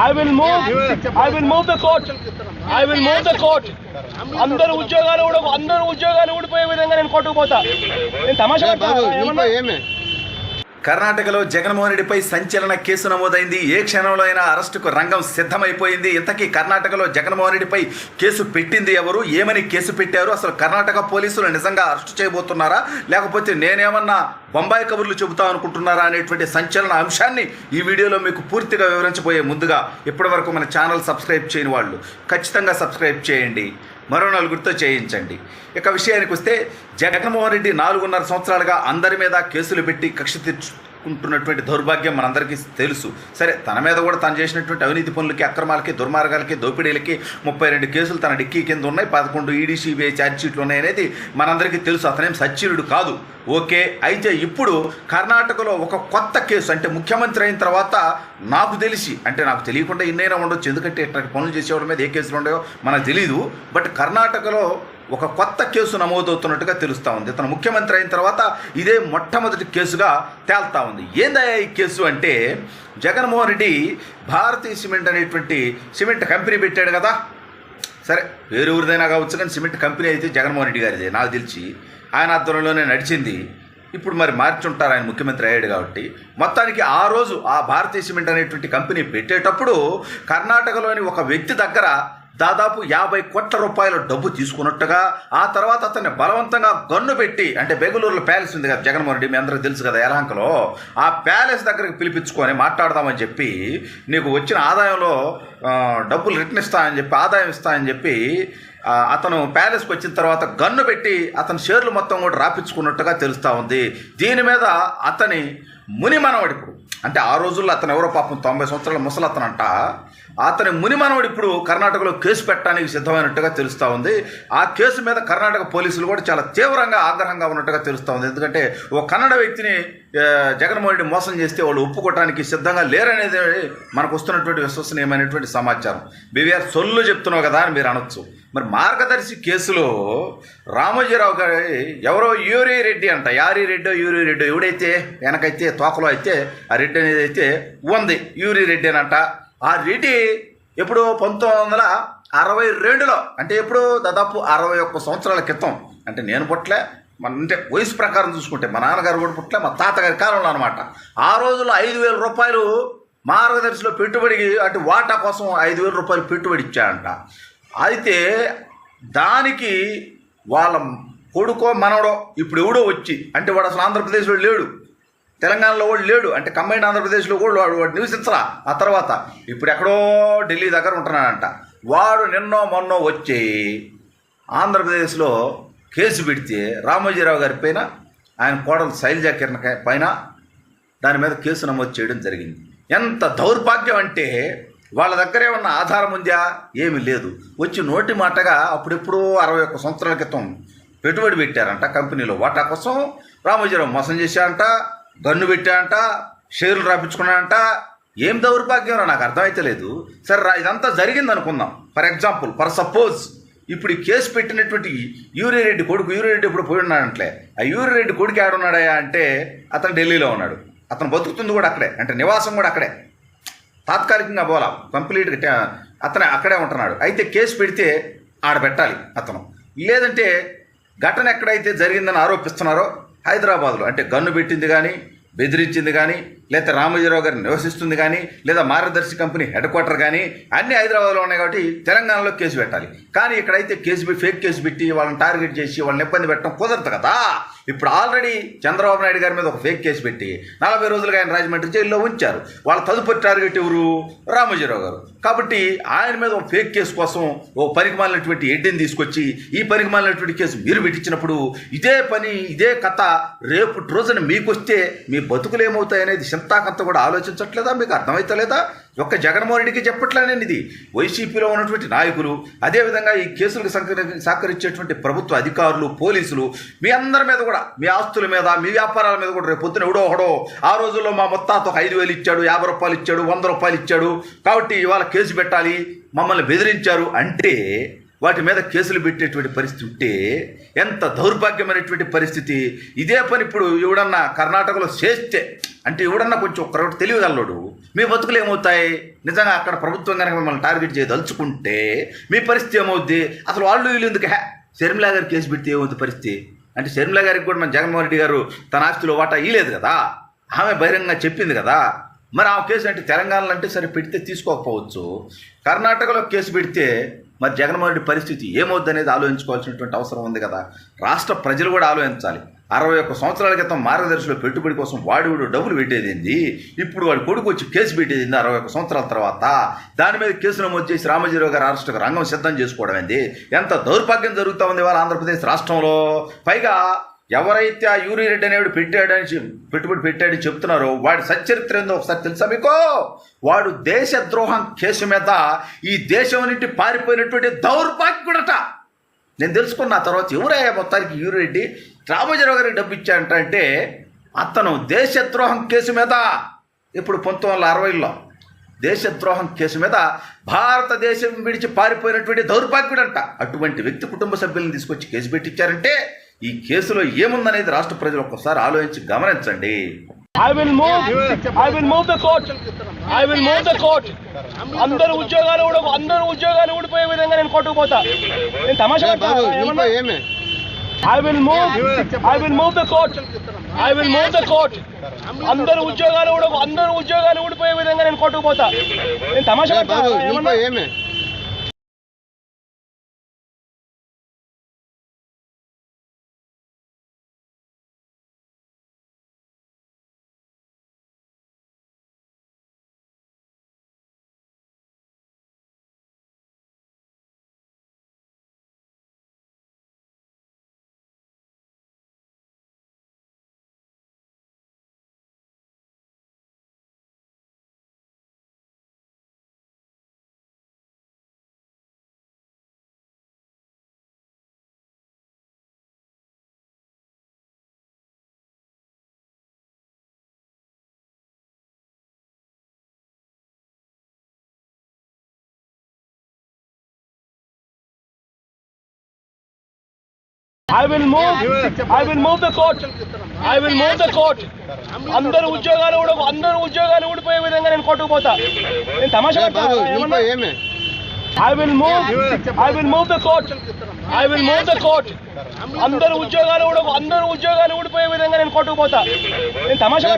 I will move I will move the court I will move the court అందరు ఉద్యోగాలు కూడా అందరు ఉద్యోగాలు ఊడిపోయే విధంగా నేను కోర్టుకు నేను తమాషా కర్ణాటకలో జగన్మోహన్ రెడ్డిపై సంచలన కేసు నమోదైంది. ఏ క్షణంలో అయినా అరెస్టుకు రంగం సిద్ధమైపోయింది. ఇంతకీ కర్ణాటకలో జగన్మోహన్ రెడ్డిపై కేసు పెట్టింది ఎవరు? ఏమని కేసు పెట్టారు? అసలు కర్ణాటక పోలీసులు నిజంగా అరెస్టు చేయబోతున్నారా? లేకపోతే నేనేమన్నా బొంబాయి కబుర్లు చెబుతా అనుకుంటున్నారా అనేటువంటి సంచలన అంశాన్ని ఈ వీడియోలో మీకు పూర్తిగా వివరించబోయే ముందుగా ఇప్పటివరకు మన ఛానల్ సబ్స్క్రైబ్ చేయని వాళ్ళు ఖచ్చితంగా సబ్స్క్రైబ్ చేయండి. మరో నలుగురితో చేయించండి. ఇక విషయానికి వస్తే జగన్మోహన్ రెడ్డి నాలుగున్నర సంవత్సరాలుగా అందరి మీద కేసులు పెట్టి కక్ష ఉంటున్నటువంటి దౌర్భాగ్యం మనందరికీ తెలుసు. సరే తన మీద కూడా తను చేసినటువంటి అవినీతి పనులకి అక్రమాలకి దుర్మార్గాలకి దోపిడీలకి ముప్పై రెండు కేసులు తన డిక్కీ కింద ఉన్నాయి. పదకొండు ఈడీ సిబిఐ ఛార్జ్షీట్లు ఉన్నాయి అనేది మనందరికీ తెలుసు. అతనేం సచ్చీరుడు కాదు. ఓకే అయితే ఇప్పుడు కర్ణాటకలో ఒక కొత్త కేసు అంటే ముఖ్యమంత్రి అయిన తర్వాత నాకు తెలిసి అంటే నాకు తెలియకుండా ఎన్నైనా ఉండొచ్చు. ఎందుకంటే ఇట్లాంటి పనులు చేసేవాడి మీద ఏ కేసులు ఉండయో మనకు తెలియదు బట్ కర్ణాటకలో ఒక కొత్త కేసు నమోదవుతున్నట్టుగా తెలుస్తూ ఉంది. తన ముఖ్యమంత్రి అయిన తర్వాత ఇదే మొట్టమొదటి కేసుగా తేల్తా ఉంది. ఏందయ్యా ఈ కేసు అంటే జగన్మోహన్ రెడ్డి భారతీయ సిమెంట్ అనేటువంటి సిమెంట్ కంపెనీ పెట్టాడు కదా. సరే వేరే ఊరిదైనా కావచ్చు కానీ సిమెంట్ కంపెనీ అయితే జగన్మోహన్ రెడ్డి గారిదే. నాకు తెలిసి ఆయన ఆధ్వర్యంలోనే నడిచింది. ఇప్పుడు మరి మార్చుంటారు ఆయన ముఖ్యమంత్రి అయ్యాడు కాబట్టి. మొత్తానికి ఆ రోజు ఆ భారతీయ సిమెంట్ అనేటువంటి కంపెనీ పెట్టేటప్పుడు కర్ణాటకలోని ఒక వ్యక్తి దగ్గర దాదాపు యాభై కోట్ల రూపాయల డబ్బు తీసుకున్నట్టుగా ఆ తర్వాత అతన్ని బలవంతంగా గన్ను పెట్టి అంటే బెంగళూరులో ప్యాలెస్ ఉంది కదా జగన్మోహన్ రెడ్డి మీ అందరికీ తెలుసు కదా ఎలాంకలో ఆ ప్యాలెస్ దగ్గరికి పిలిపించుకొని మాట్లాడదామని చెప్పి నీకు వచ్చిన ఆదాయంలో డబ్బులు రిటర్న్ ఇస్తానని చెప్పి ఆదాయం ఇస్తానని చెప్పి అతను ప్యాలెస్కి వచ్చిన తర్వాత గన్ను పెట్టి అతని షేర్లు మొత్తం కూడా రాపించుకున్నట్టుగా తెలుస్తూ ఉంది. దీని మీద అతని ముని మనవడు అంటే ఆ రోజుల్లో అతను ఎవరో పాపం తొంభై సంవత్సరాల ముసలతనంట అతని ముని మనవడు ఇప్పుడు కర్ణాటకలో కేసు పెట్టడానికి సిద్ధమైనట్టుగా తెలుస్తూ ఉంది. ఆ కేసు మీద కర్ణాటక పోలీసులు కూడా చాలా తీవ్రంగా ఆగ్రహంగా ఉన్నట్టుగా తెలుస్తూ ఉంది. ఎందుకంటే ఓ కన్నడ వ్యక్తిని జగన్మోహన్ రెడ్డి మోసం చేస్తే వాళ్ళు ఒప్పుకోవడానికి సిద్ధంగా లేరనేది మనకు వస్తున్నటువంటి విశ్వసనీయమైనటువంటి సమాచారం. బీవీఆర్ సొల్లు చెప్తున్నావు కదా అని మీరు అనొచ్చు. మరి మార్గదర్శి కేసులో రామోజీరావు గారి ఎవరో యూరి రెడ్డి అంట. యారీ రెడ్డో యూరి రెడ్డో ఎవడైతే వెనకైతే తోకలో అయితే ఆ రెడ్డి అనేది అయితే ఉంది. యూరి రెడ్డి అనంట ఆ రెడ్డి ఎప్పుడు పంతొమ్మిది వందల అరవై రెండులో అంటే ఎప్పుడు దాదాపు అరవై ఒక్క సంవత్సరాల క్రితం అంటే నేను పుట్టలే మన అంటే వయసు ప్రకారం చూసుకుంటే మా నాన్నగారు కూడా పుట్టలే మా తాతగారి కాలంలో అనమాట ఆ రోజుల్లో ఐదు వేల రూపాయలు మార్గదర్శిలో పెట్టుబడికి అంటే వాటా కోసం ఐదు వేల రూపాయలు పెట్టుబడి ఇచ్చాడంట అయితే దానికి వాళ్ళ కొడుకో మనవడో ఇప్పుడు ఎవడో వచ్చి అంటే వాడు అసలు ఆంధ్రప్రదేశ్లో లేడు. తెలంగాణలో కూడా లేడు. అంటే కంబైన్ ఆంధ్రప్రదేశ్లో కూడా వాడు వాడు నివసించరా? ఆ తర్వాత ఇప్పుడు ఎక్కడో ఢిల్లీ దగ్గర ఉంటున్నాడంట. వాడు నిన్నో మొన్నో వచ్చి ఆంధ్రప్రదేశ్లో కేసు పెడితే రామోజీరావు గారి పైన ఆయన కోడలు శైలజ కిరణ్ పైన దాని మీద కేసు నమోదు చేయడం జరిగింది. ఎంత దౌర్భాగ్యం అంటే వాళ్ళ దగ్గరే ఉన్న ఆధారం ఉందా? ఏమీ లేదు. వచ్చి నోటి మాటగా అప్పుడెప్పుడో అరవై ఒక్క సంవత్సరాల క్రితం పెట్టుబడి పెట్టారంట కంపెనీలో. వాటా కోసం రామోజీరావు మోసం చేశారంట. గన్ను పెట్టాంట షేర్లు రాపించుకున్నారంట ఏం దౌర్భాగ్యం నాకు అర్థమైతే లేదు. సరే ఇదంతా జరిగింది అనుకుందాం ఫర్ ఎగ్జాంపుల్ ఫర్ సపోజ్ ఇప్పుడు ఈ కేసు పెట్టినటువంటి యూరిరెడ్డి కొడుకు యూరిరెడ్డి ఇప్పుడు పోయి ఉన్నాడంటే ఆ యూరిరెడ్డి కొడుకు ఎవడున్నాడయా అంటే అతను ఢిల్లీలో ఉన్నాడు. అతను బతుకుతుంది కూడా అక్కడే అంటే నివాసం కూడా అక్కడే. తాత్కాలికంగా పోలా కంప్లీట్గా అతనే అక్కడే ఉంటున్నాడు. అయితే కేసు పెడితే ఆడ పెట్టాలి అతను. లేదంటే ఘటన ఎక్కడైతే జరిగిందని ఆరోపిస్తున్నారో హైదరాబాద్లో అంటే గన్ను పెట్టింది కానీ బెదిరించింది కానీ లేదా రామోజీరావు గారు నివసిస్తుంది కానీ లేదా మార్గదర్శి కంపెనీ హెడ్ క్వార్టర్ కానీ అన్ని హైదరాబాద్లో ఉన్నాయి కాబట్టి తెలంగాణలో కేసు పెట్టాలి. కానీ ఇక్కడైతే కేసు ఫేక్ కేసు పెట్టి వాళ్ళని టార్గెట్ చేసి వాళ్ళని ఇబ్బంది పెట్టడం కుదరదు కదా. ఇప్పుడు ఆల్రెడీ చంద్రబాబు నాయుడు గారి మీద ఒక ఫేక్ కేసు పెట్టి నలభై రోజులుగా ఆయన రాజమండ్రి జైల్లో ఉంచారు. వాళ్ళ తదుపరి టార్గెట్ ఎవరు? రామోజీరావు గారు. కాబట్టి ఆయన మీద ఒక ఫేక్ కేసు కోసం ఓ పరిగమాలినటువంటి ఎడ్డిని తీసుకొచ్చి ఈ పరిగమాలినటువంటి కేసు మీరు పెట్టించినప్పుడు ఇదే పని ఇదే కథ రేపు రోజున మీకు వస్తే మీ బతుకులు ఏమవుతాయి కూడా ఆలోచించట్లేదా? మీకు అర్థమవుతలేదా ఒక్క జగన్మోహన్ రెడ్డికి చెప్పట్లే నేను ఇది. వైసీపీలో ఉన్నటువంటి నాయకులు అదేవిధంగా ఈ కేసులకు సహకరించేటువంటి ప్రభుత్వ అధికారులు పోలీసులు మీ అందరి మీద కూడా మీ ఆస్తుల మీద మీ వ్యాపారాల మీద కూడా రేపు పొద్దున ఎవడో ఒకడో ఆ రోజుల్లో మా మొత్తాత ఒక ఐదు వేలు ఇచ్చాడు యాభై రూపాయలు ఇచ్చాడు వంద రూపాయలు ఇచ్చాడు. కాబట్టి ఇవాళ కేసు పెట్టాలి మమ్మల్ని బెదిరించారు అంటే వాటి మీద కేసులు పెట్టేటువంటి పరిస్థితి ఉంటే ఎంత దౌర్భాగ్యమైనటువంటి పరిస్థితి? ఇదే పని ఇప్పుడు ఎవడన్నా కర్ణాటకలో చేస్తే అంటే ఎవడన్నా కొంచెం ఒక్కరొకటి తెలియగలడు మీ బతుకులు ఏమవుతాయి? నిజంగా అక్కడ ప్రభుత్వం కనుక మిమ్మల్ని టార్గెట్ చేయదలుచుకుంటే మీ పరిస్థితి ఏమవుద్ది? అసలు వాళ్ళు వీళ్ళు ఎందుకు? హ్యా శర్మిలా గారు కేసు పెడితే ఏమవుతుంది పరిస్థితి? అంటే షర్మిలా గారికి కూడా మన జగన్మోహన్ రెడ్డి గారు తన ఆస్తిలో వాటా ఇయలేదు కదా? ఆమె బహిరంగంగా చెప్పింది కదా? మరి ఆ కేసు అంటే తెలంగాణలో అంటే సరే పెడితే తీసుకోకపోవచ్చు. కర్ణాటకలో కేసు పెడితే మరి జగన్మోహన్ రెడ్డి పరిస్థితి ఏమవుద్ది అనేది ఆలోచించుకోవాల్సినటువంటి అవసరం ఉంది కదా. రాష్ట్ర ప్రజలు కూడా ఆలోచించాలి. అరవై ఒక్క సంవత్సరాల క్రితం మార్గదర్శిలో పెట్టుబడి కోసం వాడి వీడు డబ్బులు పెట్టేదింది? ఇప్పుడు వాడి కొడుకు వచ్చి కేసు పెట్టేదింది అరవై ఒక్క సంవత్సరాల తర్వాత? దాని మీద కేసు నమోదు చేసి రామజీరావు గారు అరెస్టుకు రంగం సిద్ధం చేసుకోవడం ఏంది ఎంత దౌర్భాగ్యం జరుగుతూ ఉంది వాళ్ళ ఆంధ్రప్రదేశ్ రాష్ట్రంలో. పైగా ఎవరైతే ఆ యూరి రెడ్డి అనేవాడు పెట్టాడని పెట్టుబడి పెట్టాడని చెప్తున్నారో వాడి సచ్చరిత్ర ఏందో ఒకసారి తెలుసా మీకు? వాడు దేశద్రోహం కేసు మీద ఈ దేశం నుండి పారిపోయినటువంటి దౌర్భాగ్యుడట. నేను తెలుసుకున్న తర్వాత ఎవరయ్యా మొత్తానికి యూరి రెడ్డి? రామోజీరావు గారికి డబ్బు ఇచ్చాడంట అంటే అతను దేశద్రోహం కేసు మీద ఇప్పుడు పంతొమ్మిది వందల అరవైలో దేశద్రోహం కేసు మీద భారతదేశం విడిచి పారిపోయినటువంటి దౌర్భాగ్యుడంట. అటువంటి వ్యక్తి కుటుంబ సభ్యులను తీసుకొచ్చి కేసు పెట్టించారంటే ఈ కేసులో ఏముందనేది రాష్ట్ర ప్రజలు ఒక్కసారి ఆలోచించి గమనించండి I will move. I will move the court. I will move the court. అందరు ఉద్యోగాలు కూడా అందరు ఉద్యోగాలు ఊడిపోయే విధంగా నేను కోర్టుకు పోతా నేను తమాషా I will move. I will move the court. I will move the court. అందరు ఉద్యోగాలు కూడా అందరు ఉద్యోగాలు ఊడిపోయే విధంగా నేను కోర్టుకు పోతా నేను తమాషా I will move. I will move the court. I will move the court. అందరు ఉద్యోగాలు కూడా అందరు ఉద్యోగాలు ఊడిపోయే విధంగా నేను కోర్టుకు పోతా నేను తమాషా I will move. I will move the court. I will move the court. అందరు ఉద్యోగాలు కూడా అందరు ఉద్యోగాలు ఊడిపోయే విధంగా నేను కోర్టుకు పోతా నేను తమాషా